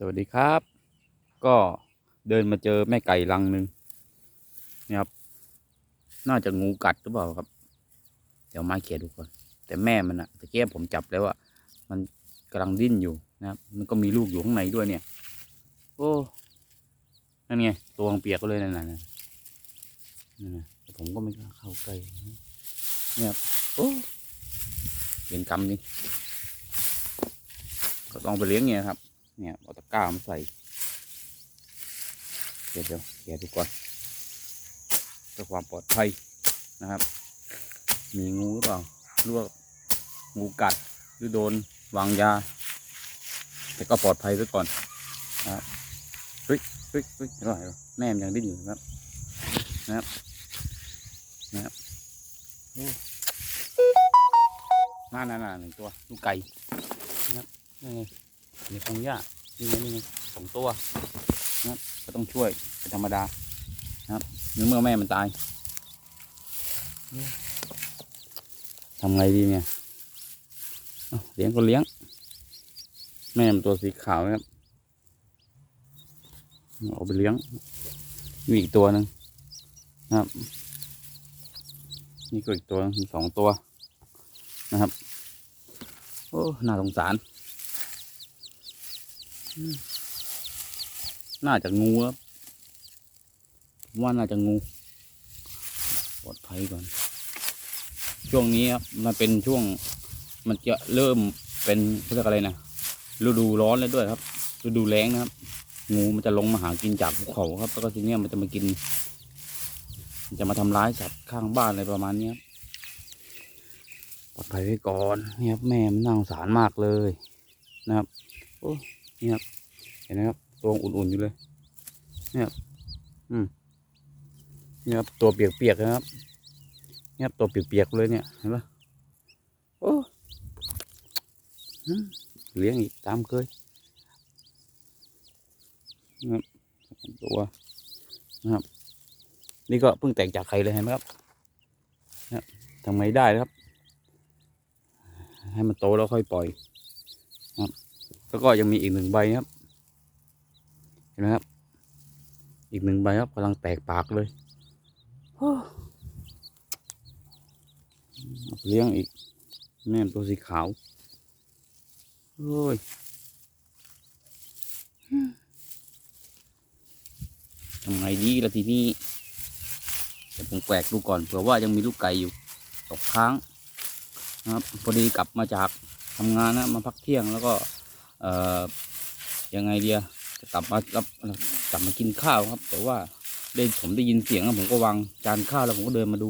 สวัสดีครับ ก็เดินมาเจอแม่ไก่รังหนึ่งนี่ครับ น่าจะงูกัดหรือเปล่าครับ เดี๋ยวมาเขียดูก่อน แต่แม่มันอะตะเกียบผมจับแล้วอะมันกำลังดิ้นอยู่นะครับ มันก็มีลูกอยู่ข้างในด้วยเนี่ย โอ้นั่นไงตัวมันเปียกก็เลยนั่นน่ะนั่นนะแต่ผมก็ไม่กล้าเข้าใกล้เนี่ยครับโอ้เห็นกรรมนี่ก็ต้องไปเลี้ยงเนี่ยครับ เนี่ยเอาตะกร้ามาใส่ เดี๋ยวเดี๋ยวเดี๋ยวดูก่อนเพื่อความปลอดภัยนะครับ มีงูหรือเปล่าหรือว่างูกัดหรือโดนวางยา แต่ก็ปลอดภัยไว้ก่อนนะครับเฮ้ยเฮ้ยเฮ้ยอร่อยแม่มยังดิ้นอยู่นะครับ นะครับ นะครับโอ้น่าน่าน่าหนึ่งตัวลูกไก่นะครับนี่ ในพงหญ้านี่ไงนี่ไงสองตัวนะครับก็ต้องช่วยเป็นธรรมดานะครับเมื่อแม่มันตายทำไงดีเนี่ยเลี้ยงก็เลี้ยง แม่มันตัวสีขาวนะครับเอาไปเลี้ยงมีอีกตัวหนึ่งนะครับนี่ก็อีกตัวสองตัวนะครับ โอ้ น่าสงสาร น่าจะงูครับว่าน่าจะงูปลอดภัยก่อน ช่วงนี้ครับมันเป็นช่วง มันจะเริ่มเป็นเขาเรียกอะไรนะฤดูร้อนแล้วด้วยครับฤดูแล้งนะครับ งูมันจะลงมาหากินจากภูเขาครับ แล้วก็ทีเนี้ยมันจะมากิน จะมาทำร้ายสัตว์ข้างบ้านอะไรประมาณเนี้ยครับปลอดภัยไว้ก่อนนี่ครับแม่มันน่าสงสารมากเลยนะครับโอ้ นี่ครับ เห็นไหมครับตัวอุ่นๆอยู่เลยนี่ครับอืมนี่ครับตัวเปียกๆนะครับนี่ครับตัวเปียกๆเลยเนี่ยเห็นปะโอ้เลี้ยงอีกตามเคยนะครับตัวนะครับ นี่ก็เพิ่งแตกจากไข่เลยเห็นไหมครับนะครับทำไงได้ครับ ให้มันโตแล้วค่อยปล่อยครับ แล้วก็ยังมีอีกหนึ่งใบครับ เห็นไหมครับ อีกหนึ่งใบครับกำลังแตกปากเลยเลี้ยงอีก แม่ตัวสีขาวโอ้ยทำไงดีละทีนี้เดี๋ยวผมแกวกดูก่อนเผื่อว่ายังมีลูกไก่อยู่ตกค้างนะครับพอดีกลับมาจากทำงานนะมาพักเที่ยงแล้วก็ ยังไงเดียจะกลับมารับกลับมากินข้าวครับ แต่ว่าได้ผมได้ยินเสียงแล้วผมก็วางจานข้าวแล้วผมก็เดินมาดู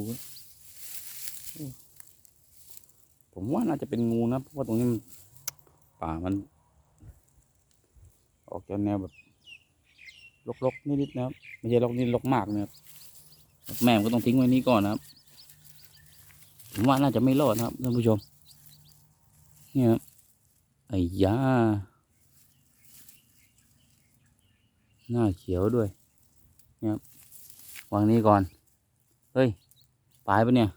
ผมว่าน่าจะเป็นงูนะเพราะว่าตรงนี้มันป่ามัน ออกแนวแบบรกๆนิดๆนะครับไม่ใช่รกนิดรกมากนะครับแม่ก็ต้องทิ้งไว้นี้ก่อนนะครับ ผมว่าน่าจะไม่รอดนะครับท่านผู้ชม เนี่ยครับ ไอ้ยาหน้าเขียวด้วยเนี่ยครับวางนี้ก่อน เฮ้ยตายปะเนี่ย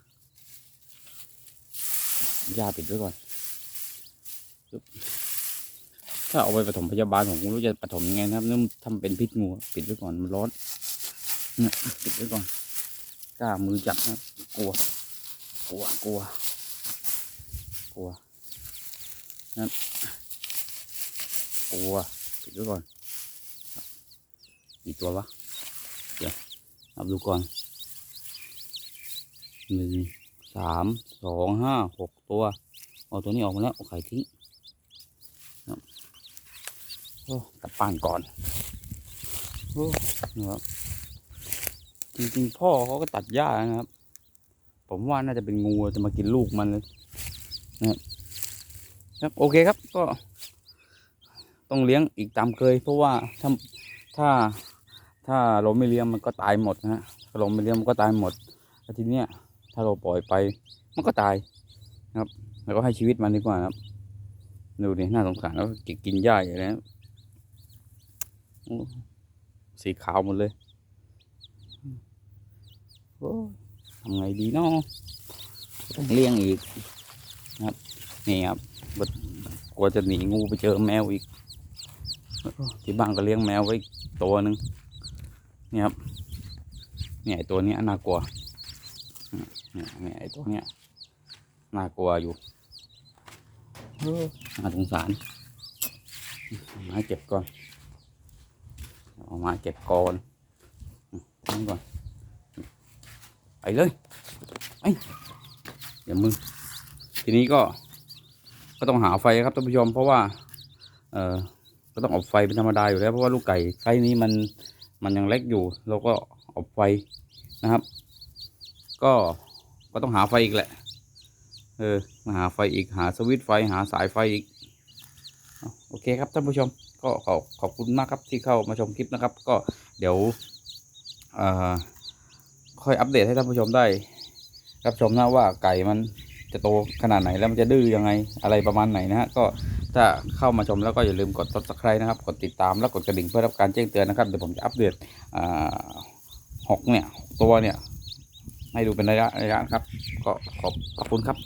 ยาปิดไว้ก่อน ถ้าเอาไปปฐมพยาบาลผมไม่รู้จะปฐมยังไงนะครับนื่ทำเป็นพิษงูปิดไว้ก่อนมันร้อนเนี่ยปิดไว้ก่อนกล้ามือจับนะกลัว กลัว กลัว กลัว กลัวปิดไว้ก่อนกี่ตัววะ เดี๋ยวนับดูก่อนหนึ่งสามสองห้าหกตัวเอาตัวนี้ออกมาแล้วเอาไข่ทิ้งครับโอ้กลับบ้านก่อนโอ้นะครับจริงๆพ่อเขาก็ตัดหญ้านะครับ ผมว่าน่าจะเป็นงูจะมากินลูกมันเลยนะครับ ครับโอเคครับก็ต้องเลี้ยงอีกตามเคย เพราะว่าถ้าถ้าถ้าเราไม่เลี้ยงมันก็ตายหมดนะฮะถ้าเราไม่เลี้ยงมันก็ตายหมดแล้วทีเนี้ยถ้าเราปล่อยไปมันก็ตายนะครับแล้วก็ให้ชีวิตมันดีกว่านะครับดูดิน่าสงสารแล้วก็กินหญ้าอย่างนี้สีขาวหมดเลยโอ้ยทำไงดีเนาะต้องเลี้ยงอีกนะครับนี่ครับ กลัวจะหนีงูไปเจอแมวอีก ที่บ้านก็เลี้ยงแมวไว้ตัวหนึ่งเนี่ยครับเนี่ยตัวนี้น่ากลัวเนี่ยเนี่ยไอตัวเนี้ยน่ากลัวอยู่น่าสงสารเอาเก็บก่อนเอาม้เก็บก่อนทิ้งก่อนไปเลยไปเดี๋ยวมึงทีนี้ก็ ก็ต้องหาไฟครับท่านผู้ชม เพราะว่าเออก็ต้องอาไฟเป็นธรรมดาอยู่แล้วเพราะว่าลูกไก่ไซส์นี้มันมันยังเล็กอยู่ เราก็อาไฟนะครับ ก็ก็ต้องหาไฟอีกแหละ เออมาหาไฟอีกหาสวิตไฟหาสายไฟอีกโอเคครับท่านผู้ชม ก็ขอขอบคุณมากครับที่เข้ามาชมคลิปนะครับ ก็เดี๋ยวเอ่อค่อยอัปเดตให้ท่านผู้ชมได้ รับชมนะว่าไก่มัน จะโตขนาดไหนแล้วมันจะดื้อยังไงอะไรประมาณไหนนะฮะก็ถ้าเข้ามาชมแล้วก็อย่าลืมกด subscribe นะครับ กดติดตามแล้วกดกระดิ่งเพื่อรับการแจ้งเตือนนะครับเดี๋ยวผมจะอัปเดตหกเนี่ยหกตัวเนี่ยให้ดูเป็นระยะระยะนะครับ ก็ขอบขอบคุณครับ